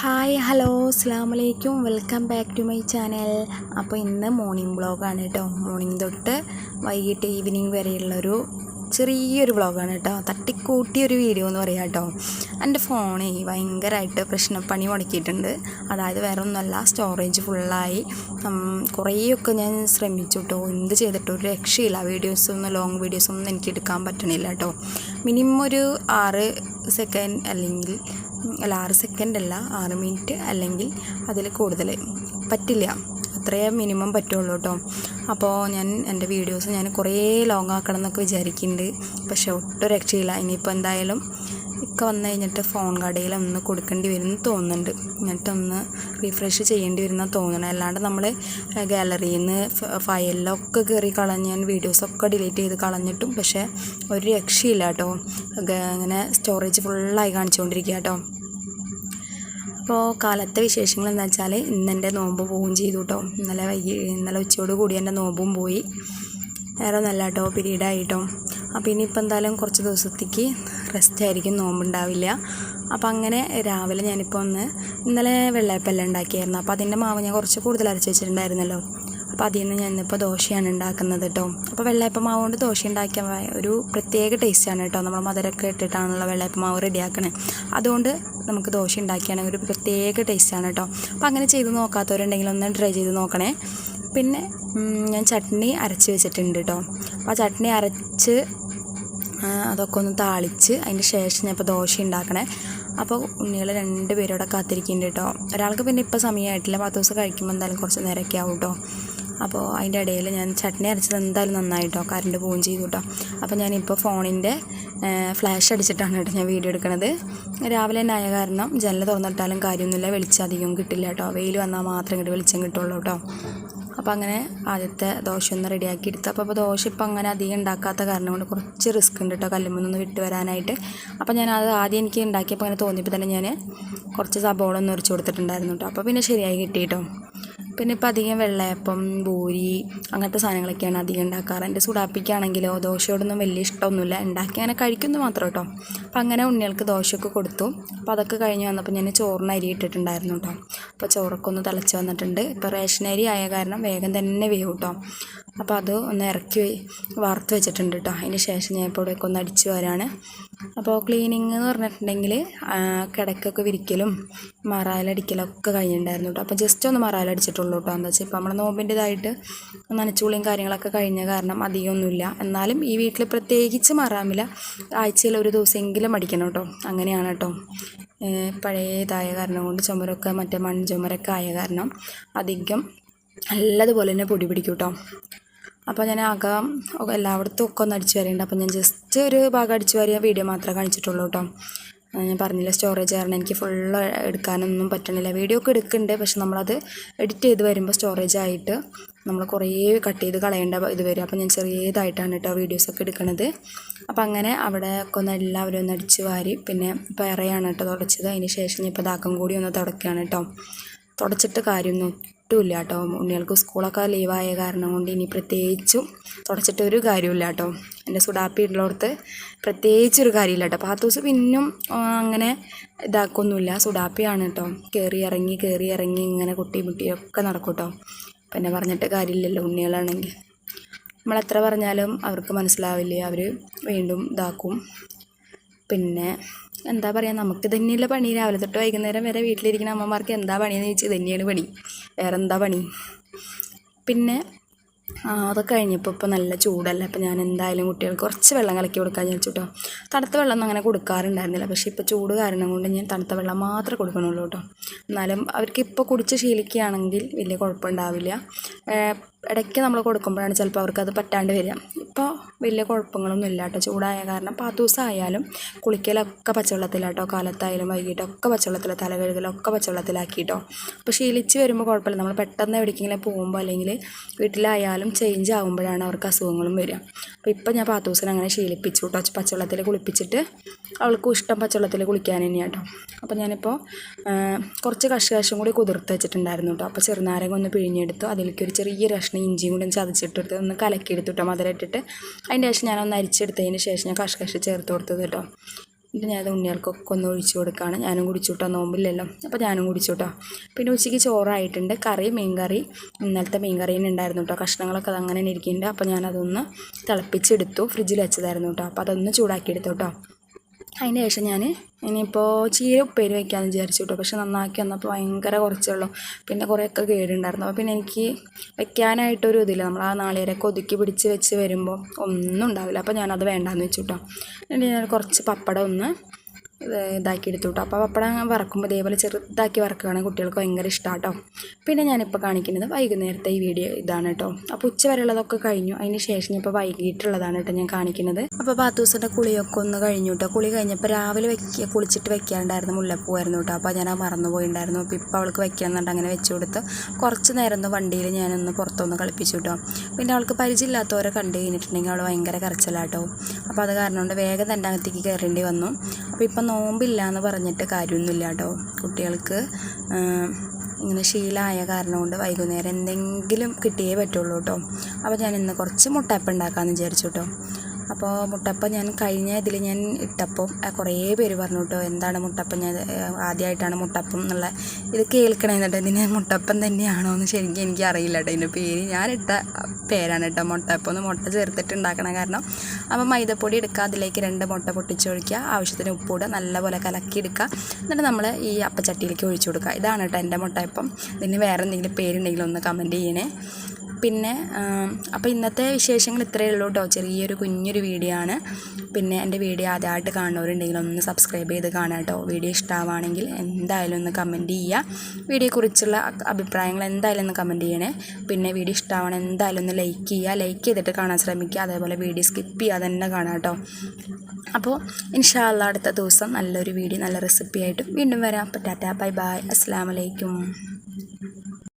Hi hello അസ്സാം വലൈക്കും welcome back to my channel അപ്പോൾ ഇന്ന് മോർണിംഗ് വ്ളോഗാണ് കേട്ടോ മോർണിംഗ് തൊട്ട് വൈകിട്ട് ഈവനിങ് വരെയുള്ളൊരു ചെറിയൊരു വ്ളോഗാണ് കേട്ടോ തട്ടിക്കൂട്ടിയൊരു വീഡിയോ എന്ന് പറയാം കേട്ടോ എന്റെ ഫോണേ ഭയങ്കരമായിട്ട് പ്രശ്നപ്പണി മുടക്കിയിട്ടുണ്ട്. അതായത് വേറെ ഒന്നുമല്ല സ്റ്റോറേജ് ഫുള്ളായി കുറേയൊക്കെ ഞാൻ ശ്രമിച്ചു കേട്ടോ എന്ത് ചെയ്തിട്ടോ ഒരു രക്ഷയില്ല. വീഡിയോസൊന്നും ലോങ് വീഡിയോസൊന്നും എനിക്ക് എടുക്കാൻ പറ്റണില്ല കേട്ടോ മിനിമം ഒരു ആറ് സെക്കൻഡ് അല്ലെങ്കിൽ അല്ല ആറ് സെക്കൻഡ് അല്ല ആറ് മിനിറ്റ് അല്ലെങ്കിൽ അതിൽ കൂടുതൽ പറ്റില്ല. അത്രയേ മിനിമം പറ്റുള്ളൂ കേട്ടോ അപ്പോൾ ഞാൻ എന്റെ വീഡിയോസ് ഞാൻ കുറേ ലോങ് ആക്കണം എന്നൊക്കെ വിചാരിക്കുന്നുണ്ട് പക്ഷേ ഒട്ടും രക്ഷയില്ല. ഇനിയിപ്പോൾ എന്തായാലും ഇക്ക വന്നു കഴിഞ്ഞിട്ട് ഫോൺ കടയിൽ ഒന്ന് കൊടുക്കേണ്ടി വരും തോന്നുന്നുണ്ട്. എന്നിട്ടൊന്ന് റീഫ്രഷ് ചെയ്യേണ്ടി വരുന്ന തോന്നണം. അല്ലാണ്ട് നമ്മൾ ഗാലറിയിൽ നിന്ന് ഫയലിലൊക്കെ കയറി കളഞ്ഞ് ഞാൻ വീഡിയോസൊക്കെ ഡിലീറ്റ് ചെയ്ത് കളഞ്ഞിട്ടും പക്ഷേ ഒരു രക്ഷയില്ല കേട്ടോ. ഇങ്ങനെ സ്റ്റോറേജ് ഫുള്ളായി കാണിച്ചുകൊണ്ടിരിക്കുക കേട്ടോ അപ്പോൾ കാലത്തെ വിശേഷങ്ങൾ എന്താ വെച്ചാൽ ഇന്ന് എന്റെ നോമ്പ് പോവുകയും ചെയ്തു കേട്ടോ ഇന്നലെ വൈകി ഇന്നലെ ഉച്ചയോട് കൂടി എന്റെ നോമ്പും പോയി. വേറെ നല്ല കേട്ടോ പീരീഡായിട്ടോ അപ്പോൾ ഇനിയിപ്പോൾ എന്തായാലും കുറച്ച് ദിവസത്തേക്ക് റെസ്റ്റ് ആയിരിക്കും നോമ്പുണ്ടാവില്ല. അപ്പോൾ അങ്ങനെ രാവിലെ ഞാനിപ്പോൾ ഒന്ന് ഇന്നലെ വെള്ളയപ്പെല്ലാം ഉണ്ടാക്കിയായിരുന്നു. അപ്പോൾ അതിന്റെ മാവ് ഞാൻ കുറച്ച് കൂടുതൽ അരച്ച് വെച്ചിട്ടുണ്ടായിരുന്നല്ലോ. അപ്പോൾ അതിൽ നിന്ന് ഞാൻ ദോശയാണ് ഉണ്ടാക്കുന്നത് കേട്ടോ. അപ്പോൾ വെള്ളയപ്പ മാവ് കൊണ്ട് ദോശ ഉണ്ടാക്കിയ ഒരു പ്രത്യേക ടേസ്റ്റാണ് കേട്ടോ. നമ്മൾ മധുരമൊക്കെ ഇട്ടിട്ടാണല്ലോ വെള്ളയപ്പ മാവ് റെഡിയാക്കണേ അതുകൊണ്ട് നമുക്ക് ദോശ ഉണ്ടാക്കിയാണെങ്കിൽ ഒരു പ്രത്യേക ടേസ്റ്റാണ് കേട്ടോ. അപ്പോൾ അങ്ങനെ ചെയ്ത് നോക്കാത്തവരുണ്ടെങ്കിൽ ഒന്ന് ട്രൈ ചെയ്ത് നോക്കണേ. പിന്നെ ഞാൻ ചട്നി അരച്ച് വെച്ചിട്ടുണ്ട് കേട്ടോ. അപ്പോൾ ആ ചട്നി അതൊക്കെ ഒന്ന് താളിച്ച് അതിന്റെ ശേഷം ഞാൻ ഇപ്പോൾ ദോശ ഉണ്ടാക്കണേ. അപ്പോൾ ഉണ്ണികൾ രണ്ട് പേരോടെ കാത്തിരിക്കുന്നുണ്ട് കേട്ടോ ഒരാൾക്ക് പിന്നെ ഇപ്പോൾ സമയമായിട്ടില്ല പത്ത് ദിവസം കഴിക്കുമ്പോൾ എന്തായാലും കുറച്ച് നേരമൊക്കെ ആവും കേട്ടോ അപ്പോൾ അതിന്റെ ഇടയിൽ ഞാൻ ചട്നി അരച്ചത് എന്തായാലും നന്നായിട്ടോ കറണ്ട് പോവുകയും ചെയ്തു കേട്ടോ അപ്പോൾ ഞാനിപ്പോൾ ഫോണിന്റെ ഫ്ലാഷ് അടിച്ചിട്ടാണ് കേട്ടോ ഞാൻ വീഡിയോ എടുക്കുന്നത് രാവിലെ തന്നെ ആയ കാരണം ജനൽ തുറന്നിട്ടാലും കാര്യമൊന്നുമില്ല. വെളിച്ചം അധികം കിട്ടില്ല കേട്ടോ വെയിൽ വന്നാൽ മാത്രം ഇങ്ങോട്ട് വെളിച്ചം കിട്ടുള്ളൂ കേട്ടോ അപ്പോൾ അങ്ങനെ ആദ്യത്തെ ദോശ ഒന്ന് റെഡിയാക്കി എടുത്തു. അപ്പോൾ ദോശ ഇപ്പം അങ്ങനെ അധികം ഉണ്ടാക്കാത്ത കാരണം കൊണ്ട് കുറച്ച് റിസ്ക് ഉണ്ട് കേട്ടോ കല്ലുമ്മൊന്ന് വിട്ട് വരാനായിട്ട്. അപ്പോൾ ഞാൻ അത് ആദ്യം എനിക്ക് ഉണ്ടാക്കിയപ്പോൾ അങ്ങനെ തോന്നിയപ്പോൾ തന്നെ ഞാൻ കുറച്ച് സബോള ഒന്ന് ഉരച്ച് കൊടുത്തിട്ടുണ്ടായിരുന്നു കേട്ടോ അപ്പോൾ പിന്നെ ശരിയായി കിട്ടി കേട്ടോ പിന്നെ ഇപ്പോൾ അധികം വെള്ളയപ്പം പൂരി അങ്ങനത്തെ സാധനങ്ങളൊക്കെയാണ് അധികം ഉണ്ടാക്കാറ്. എന്റെ സുഡാപ്പിക്കാണെങ്കിലോ ദോശയോടൊന്നും വലിയ ഇഷ്ടമൊന്നുമില്ല. ഉണ്ടാക്കി അങ്ങനെ കഴിക്കുന്നു മാത്രം കേട്ടോ. അപ്പോൾ അങ്ങനെ ഉണ്ണികൾക്ക് ദോശയൊക്കെ കൊടുത്തു. അപ്പോൾ അതൊക്കെ കഴിഞ്ഞ് വന്നപ്പോൾ ഞാൻ ചോറിന് അരി ഇട്ടിട്ടുണ്ടായിരുന്നു കേട്ടോ. അപ്പോൾ ചോറൊക്കെ ഒന്ന് തിളച്ച് വന്നിട്ടുണ്ട്. ഇപ്പോൾ റേഷൻ അരി ആയ കാരണം വേഗം തന്നെ വേവും കേട്ടോ. അപ്പോൾ അത് ഒന്ന് ഇറക്കി വറുത്ത് വെച്ചിട്ടുണ്ട് കേട്ടോ. അതിന് ശേഷം ഞാൻ ഇപ്പോൾ ഇവിടെയൊക്കെ ഒന്ന് അടിച്ച് വരാണ്. അപ്പോൾ ക്ലീനിങ് എന്ന് പറഞ്ഞിട്ടുണ്ടെങ്കിൽ കിടക്കൊക്കെ വിരിക്കലും മറാലടിക്കലൊക്കെ കഴിഞ്ഞിട്ടുണ്ടായിരുന്നു കേട്ടോ. അപ്പോൾ ജസ്റ്റ് ഒന്ന് മറാലടിച്ചിട്ടുള്ളൂ കേട്ടോ. എന്താ വെച്ചാൽ ഇപ്പോൾ നമ്മുടെ നോമ്പിന്റെതായിട്ട് നനച്ചുളിയും കാര്യങ്ങളൊക്കെ കഴിഞ്ഞ കാരണം അധികമൊന്നുമില്ല. എന്നാലും ഈ വീട്ടിൽ പ്രത്യേകിച്ച് മറാമില്ല ആഴ്ചയിൽ ഒരു ദിവസമെങ്കിലും അടിക്കണം കേട്ടോ. അങ്ങനെയാണ് കേട്ടോ. പഴയതായ കാരണം കൊണ്ട് ചുമരൊക്കെ മറ്റേ മൺചുമരൊക്കെ ആയ കാരണം അധികം നല്ലതുപോലെ തന്നെ പൊടി പിടിക്കും കേട്ടോ. അപ്പോൾ ഞാൻ ആകെ എല്ലായിടത്തും ഒക്കെ ഒന്ന് അടിച്ചു വരേണ്ട അപ്പോൾ ഞാൻ ജസ്റ്റ് ഒരു ഭാഗം അടിച്ചു വരിക വീഡിയോ മാത്രമേ കാണിച്ചിട്ടുള്ളൂ കേട്ടോ ഞാൻ പറഞ്ഞില്ല സ്റ്റോറേജ് കാരണം എനിക്ക് ഫുള്ള് എടുക്കാനൊന്നും പറ്റണില്ല. വീഡിയോ ഒക്കെ എടുക്കുന്നുണ്ട് പക്ഷെ നമ്മളത് എഡിറ്റ് ചെയ്ത് വരുമ്പോൾ സ്റ്റോറേജ് ആയിട്ട് നമ്മൾ കുറേ കട്ട് ചെയ്ത് കളയേണ്ട ഇത് വരും. അപ്പോൾ ഞാൻ ചെറിയതായിട്ടാണ് കേട്ടോ വീഡിയോസൊക്കെ എടുക്കുന്നത് അപ്പോൾ അങ്ങനെ അവിടെ ഒക്കെ ഒന്ന് എല്ലാവരും ഒന്ന് അടിച്ച് വാരി പിന്നെ പേറയാണ് കേട്ടോ തുടച്ചത്. അതിന് ശേഷം ഞാൻ ഇപ്പോൾ ദാക്കം കൂടി ഒന്ന് തുടക്കുകയാണ് കേട്ടോ തുടച്ചിട്ട് കാര്യമൊന്നും ഒട്ടുമില്ല കേട്ടോ. ഉണ്ണികൾക്ക് സ്കൂളൊക്കെ ലീവായ കാരണം കൊണ്ട് ഇനി പ്രത്യേകിച്ചും തുടച്ചിട്ട് ഒരു കാര്യമില്ല കേട്ടോ. എന്റെ സുഡാപ്പി ഉള്ളടത്ത് പ്രത്യേകിച്ചൊരു കാര്യമില്ല കേട്ടോ. പാത്തൂസ് പിന്നും അങ്ങനെ ഇതാക്കൊന്നുമില്ല. സുഡാപ്പിയാണ് കേട്ടോ. കയറി ഇറങ്ങി കയറി ഇറങ്ങി ഇങ്ങനെ കുട്ടി മുട്ടിയൊക്കെ നടക്കും കേട്ടോ. പിന്നെ പറഞ്ഞിട്ട് കാര്യമില്ലല്ലോ ഉണ്ണികളാണെങ്കിൽ. നമ്മളെത്ര പറഞ്ഞാലും അവർക്ക് മനസ്സിലാവില്ല? അവർ വീണ്ടും ഇതാക്കും. പിന്നെ എന്താ പറയുക നമുക്ക് തന്നെയുള്ള പണി. രാവിലെ തൊട്ട് വൈകുന്നേരം വരെ വീട്ടിലിരിക്കുന്ന അമ്മമാർക്ക് എന്താ പണിയെന്ന് ചോദിച്ചാൽ തന്നെയാണ് പണി. വേറെ എന്താ പണി? പിന്നെ അതൊക്കെ കഴിഞ്ഞപ്പോൾ ഇപ്പോൾ നല്ല ചൂടല്ല. അപ്പോൾ ഞാൻ എന്തായാലും കുട്ടികൾക്ക് കുറച്ച് വെള്ളം കലക്കി കൊടുക്കാൻ വിചാരിച്ചു കേട്ടോ തണുത്ത വെള്ളം ഒന്നും അങ്ങനെ കൊടുക്കാറുണ്ടായിരുന്നില്ല. പക്ഷേ ഇപ്പോൾ ചൂട് കാരണം കൊണ്ട് ഞാൻ തണുത്ത വെള്ളം മാത്രമേ കൊടുക്കണുള്ളൂ കേട്ടോ എന്നാലും അവർക്ക് ഇപ്പോൾ കുടിച്ച് ശീലിക്കുകയാണെങ്കിൽ വലിയ കുഴപ്പമുണ്ടാവില്ല. ഇടയ്ക്ക് നമ്മൾ കൊടുക്കുമ്പോഴാണ് ചിലപ്പോൾ അവർക്ക് അത് പറ്റാണ്ട് വരിക. ഇപ്പോൾ വലിയ കുഴപ്പങ്ങളൊന്നും ഇല്ല കേട്ടോ ചൂടായ കാരണം പാത്തൂസായാലും കുളിക്കലൊക്കെ പച്ചവെള്ളത്തിലാട്ടോ കാലത്തായാലും വൈകിട്ടൊക്കെ പച്ചവെള്ളത്തിൽ തല കഴുകലൊക്കെ പച്ചവെള്ളത്തിലാക്കിയിട്ടോ അപ്പോൾ ശീലിച്ച് വരുമ്പോൾ കുഴപ്പമില്ല. നമ്മൾ പെട്ടെന്ന് എവിടേക്കെങ്കിലും പോകുമ്പോൾ അല്ലെങ്കിൽ വീട്ടിലായാലും ചേഞ്ച് ആകുമ്പോഴാണ് അവർക്ക് അസുഖങ്ങളും വരിക. അപ്പോൾ ഇപ്പം ഞാൻ പാത്തൂസിനെ അങ്ങനെ ശീലിപ്പിച്ചു കേട്ടോ പച്ചവെള്ളത്തിൽ കുളിപ്പിച്ചിട്ട് അവൾക്ക് ഇഷ്ടം പച്ചവെള്ളത്തിൽ കുളിക്കാൻ തന്നെയാണ് കേട്ടോ അപ്പോൾ ഞാനിപ്പോൾ കുറച്ച് കഷ്കാശം കൂടി കുതിർത്ത് വെച്ചിട്ടുണ്ടായിരുന്നു കേട്ടോ അപ്പോൾ ചെറുനാരങ്ങ ഒന്ന് പിഴിഞ്ഞെടുത്തു. അതിലേക്ക് ഒരു ചെറിയ കഷ്ണം ഇഞ്ചിയും കൂടി ചതച്ചിട്ടെടുത്ത്. ഒന്ന് കലക്കിയെടുത്തു കേട്ടോ മധുരം ഇട്ടിട്ട്. അതിന്റെ ശേഷം ഞാനൊന്ന് അരിച്ചെടുത്തതിന് ശേഷം ഞാൻ കഷ്കഷ് ചേർത്ത് കൊടുത്തത് കേട്ടോ എന്നിട്ട് ഞാനത് ഉണ്ണികൾക്കൊക്കെ ഒന്ന് ഒഴിച്ചു കൊടുക്കുകയാണ് ഞാനും കുടിച്ചുവിട്ടാ നോമ്പില്ലല്ലോ. അപ്പോൾ ഞാനും കുടിച്ചുട്ടോ പിന്നെ ഉച്ചയ്ക്ക് ചോറായിട്ടുണ്ട്. കറി മീൻ കറി ഇന്നലത്തെ മീൻ കറി തന്നെ ഉണ്ടായിരുന്നു കേട്ടോ കഷ്ണങ്ങളൊക്കെ അത് അങ്ങനെ ഇരിക്കുന്നുണ്ട്. അപ്പോൾ ഞാനതൊന്ന് തിളപ്പിച്ചെടുത്തു. ഫ്രിഡ്ജിൽ വെച്ചതായിരുന്നു കേട്ടോ അപ്പോൾ അതൊന്ന് ചൂടാക്കി എടുത്തു കേട്ടോ അതിന് ശേഷം ഞാൻ ഇനിയിപ്പോൾ ചീര ഉപ്പേരി വയ്ക്കാമെന്ന് വിചാരിച്ചു കേട്ടോ. പക്ഷെ നന്നാക്കി വന്നപ്പോൾ ഭയങ്കര കുറച്ചുള്ളൂ പിന്നെ കുറേയൊക്കെ കേടുണ്ടായിരുന്നു. അപ്പോൾ പിന്നെ എനിക്ക് വയ്ക്കാനായിട്ടൊരു ഇതില്ല. നമ്മൾ ആ നാളികേരൊക്കെ ഒതുക്കി പിടിച്ച് വെച്ച് വരുമ്പോൾ ഒന്നും ഉണ്ടാവില്ല. അപ്പോൾ ഞാനത് വേണ്ടാന്ന് വെച്ചു കേട്ടോ. എന്നിട്ട് ഞാൻ കുറച്ച് പപ്പടം ഒന്ന് ഇതാക്കി എടുത്തു കേട്ടോ അപ്പോൾ പപ്പടം വറക്കുമ്പോൾ ഇതേപോലെ ചെറുതാക്കി വറക്കുകയാണെങ്കിൽ കുട്ടികൾക്ക് ഭയങ്കര ഇഷ്ടമാണ് കേട്ടോ പിന്നെ ഞാനിപ്പോൾ കാണിക്കുന്നത് വൈകുന്നേരത്തെ ഈ വീഡിയോ ഇതാണ് കേട്ടോ അപ്പോൾ ഉച്ച വരെയുള്ളതൊക്കെ കഴിഞ്ഞു. അതിന് ശേഷം ഇപ്പോൾ വൈകിട്ടുള്ളതാണ് കേട്ടോ ഞാൻ കാണിക്കുന്നത്. അപ്പോൾ പാത്തൂസിന്റെ കുളിയൊക്കെ ഒന്ന് കഴിഞ്ഞു കേട്ടോ കുളി കഴിഞ്ഞപ്പോൾ രാവിലെ വെക്കുക കുളിച്ചിട്ട് വെക്കാണ്ടായിരുന്നു മുല്ലപ്പൂവായിരുന്നു കേട്ടോ അപ്പോൾ ഞാൻ മറന്നു പോയിണ്ടായിരുന്നു. അപ്പോൾ ഇപ്പോൾ അവൾക്ക് വെക്കാന്നുണ്ട് അങ്ങനെ വെച്ച് കൊടുത്ത് കുറച്ച് നേരം ഒന്ന് വണ്ടിയിൽ ഞാനൊന്ന് പുറത്തൊന്ന് കളിപ്പിച്ചു കേട്ടോ പിന്നെ അവൾക്ക് പരിചയമില്ലാത്തവരെ കണ്ടു കഴിഞ്ഞിട്ടുണ്ടെങ്കിൽ അവൾ ഭയങ്കര കരച്ചിലാട്ടോ അപ്പോൾ അത് കാരണം കൊണ്ട് വേഗം തന്നെ അകത്തേക്ക് കയറേണ്ടി വന്നു. അപ്പോൾ ഇപ്പം നോമ്പില്ല എന്ന് പറഞ്ഞിട്ട് കാര്യമൊന്നുമില്ല കേട്ടോ കുട്ടികൾക്ക് ഇങ്ങനെ ശീലമായ കാരണം കൊണ്ട് വൈകുന്നേരം എന്തെങ്കിലും കിട്ടിയേ പറ്റുള്ളൂ കേട്ടോ അപ്പോൾ ഞാൻ ഇന്ന് കുറച്ച് മുട്ടയപ്പം ഉണ്ടാക്കാമെന്ന് വിചാരിച്ചു കേട്ടോ അപ്പോൾ മുട്ടപ്പം ഞാൻ കഴിഞ്ഞ ഇതിൽ ഞാൻ ഇട്ടപ്പം കുറേ പേര് പറഞ്ഞു കേട്ടോ എന്താണ് മുട്ടപ്പം ഞാൻ ആദ്യമായിട്ടാണ് മുട്ടപ്പം എന്നുള്ള ഇത് കേൾക്കണേ എന്നിട്ട് ഇതിന് മുട്ടപ്പം തന്നെയാണോ എന്ന് ശരിക്കും എനിക്ക് അറിയില്ല കേട്ടോ ഇതിന്റെ പേര് ഞാനിട്ട പേരാണ് കേട്ടോ മുട്ടപ്പം ഒന്ന് മുട്ട ചേർത്തിട്ട് ഉണ്ടാക്കണം കാരണം അപ്പോൾ മൈദപ്പൊടി എടുക്കുക അതിലേക്ക് രണ്ട് മുട്ട പൊട്ടിച്ചൊഴിക്കുക ആവശ്യത്തിന് ഉപ്പിടുക നല്ലപോലെ കലക്കി എടുക്കുക. എന്നിട്ട് നമ്മൾ ഈ അപ്പച്ചട്ടിയിലേക്ക് ഒഴിച്ചു കൊടുക്കുക. ഇതാണ് കേട്ടോ എന്റെ മുട്ടയപ്പം ഇതിന് വേറെ എന്തെങ്കിലും പേരുണ്ടെങ്കിൽ ഒന്ന് കമന്റ് ചെയ്യണേ. പിന്നെ അപ്പോൾ ഇന്നത്തെ വിശേഷങ്ങൾ ഇത്രയേ ഉള്ളൂ കേട്ടോ ചെറിയൊരു കുഞ്ഞൊരു വീഡിയോ ആണ്. പിന്നെ എന്റെ വീഡിയോ ആദ്യമായിട്ട് കാണുന്നവരുണ്ടെങ്കിൽ ഒന്ന് സബ്സ്ക്രൈബ് ചെയ്ത് കാണാം കേട്ടോ വീഡിയോ ഇഷ്ടമാണെങ്കിൽ എന്തായാലും ഒന്ന് കമന്റ് ചെയ്യുക. വീഡിയോയെക്കുറിച്ചുള്ള അഭിപ്രായങ്ങൾ എന്തായാലും ഒന്ന് കമന്റ് ചെയ്യണേ. പിന്നെ വീഡിയോ ഇഷ്ടമാവണം എന്തായാലും ഒന്ന് ലൈക്ക് ചെയ്യുക. ലൈക്ക് ചെയ്തിട്ട് കാണാൻ ശ്രമിക്കുക. അതേപോലെ വീഡിയോ സ്കിപ്പ് ചെയ്യാതെ തന്നെ കാണാം കേട്ടോ അപ്പോൾ ഇൻഷാല്ല അടുത്ത ദിവസം നല്ലൊരു വീഡിയോ നല്ല റെസിപ്പി ആയിട്ട് വീണ്ടും വരാം. അപ്പോൾ ടാറ്റാ ബൈ ബൈ അസ്സാം വലൈക്കും